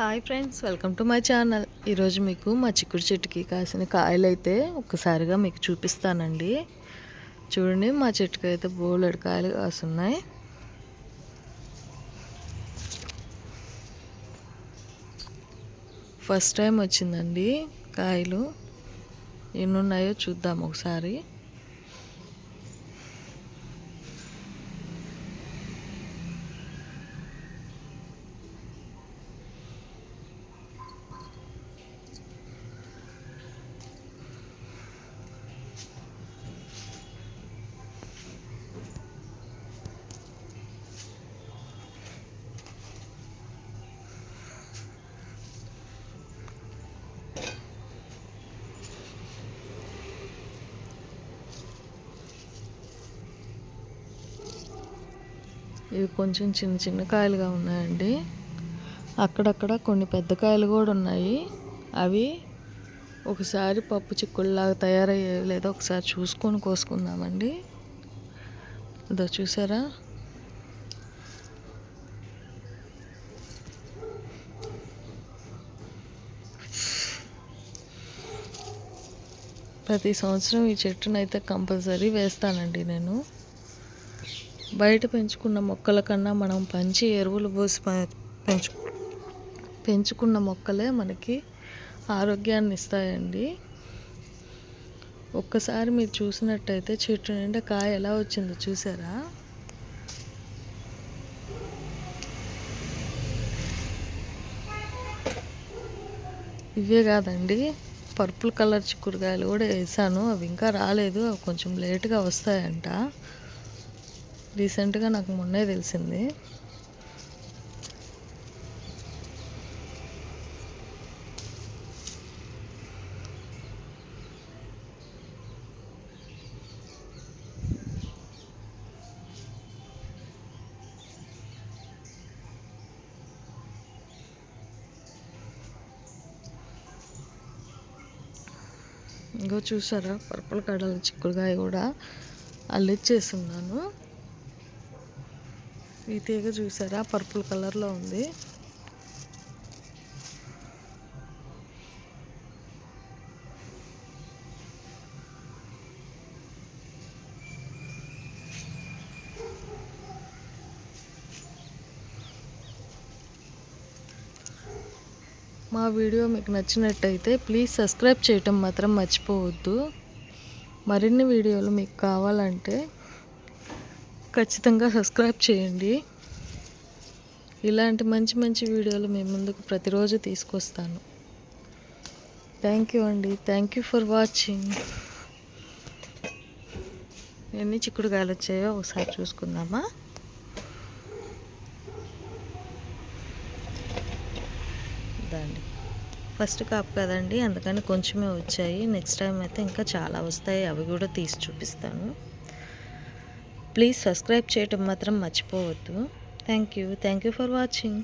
Hi friends welcome to my channel ఈరోజు మీకు మా చిక్కుడు చెట్టుకి కాసిన కాయలు అయితే ఒక్కసారిగా మీకు చూపిస్తానండి. చూడండి మా చెట్టుకి అయితే బోలెడు కాయలు కాస్తున్నాయి ఫస్ట్ టైం వచ్చిందండి కాయలు. ఎన్ని ఉన్నాయో చూద్దాం ఒకసారి. ఇవి కొంచెం చిన్న చిన్న కాయలుగా ఉన్నాయండి. అక్కడక్కడ కొన్ని పెద్ద కాయలు కూడా ఉన్నాయి. అవి ఒకసారి పప్పు చిక్కుళ్ళలాగా తయారయ్యే లేదో ఒకసారి చూసుకొని కోసుకుందామండి. ఇదో చూసారా? ప్రతి సంవత్సరం ఈ చెట్టునైతే కంపల్సరీ వేస్తానండి నేను. బయట పెంచుకున్న మొక్కల కన్నా మనం పంచి ఎరువులు పోసి పెంచు పెంచుకున్న మొక్కలే మనకి ఆరోగ్యాన్ని ఇస్తాయండి. ఒక్కసారి మీరు చూసినట్టయితే చెట్టు నిండా కాయ ఎలా వచ్చిందో చూసారా? ఇవే కాదండి పర్పుల్ కలర్ చిక్కుడుకాయలు కూడా వేసాను. అవి ఇంకా రాలేదు అవి కొంచెం లేట్గా వస్తాయంట. రీసెంట్గా నాకు మొన్నే తెలిసింది. ఇంకో చూసారా? పర్పుల్ కడలు చిక్కుడుకాయ కూడా అల్లిచ్చేస్తున్నాను ఈ తీగ చూసారా? పర్పుల్ కలర్లో ఉంది. మా వీడియో మీకు నచ్చినట్టయితే ప్లీజ్ సబ్స్క్రైబ్ చేయటం మాత్రం మర్చిపోవద్దు. మరిన్ని వీడియోలు మీకు కావాలంటే ఖచ్చితంగా సబ్స్క్రైబ్ చేయండి. ఇలాంటి మంచి మంచి వీడియోలు మీ ముందుకు ప్రతిరోజు తీసుకొస్తాను. థ్యాంక్ యూ అండి. Thank you for watching. ఎన్ని చిక్కుడుకాయలు వచ్చాయో ఒకసారి చూసుకుందామా? దాండి ఫస్ట్ కాపు కదండి అందుకని కొంచెమే వచ్చాయి. నెక్స్ట్ టైం అయితే ఇంకా చాలా వస్తాయి. అవి కూడా తీసి చూపిస్తాను. ప్లీజ్ సబ్స్క్రైబ్ చేయటం మాత్రం మర్చిపోవద్దు. Thank you. Thank you for watching.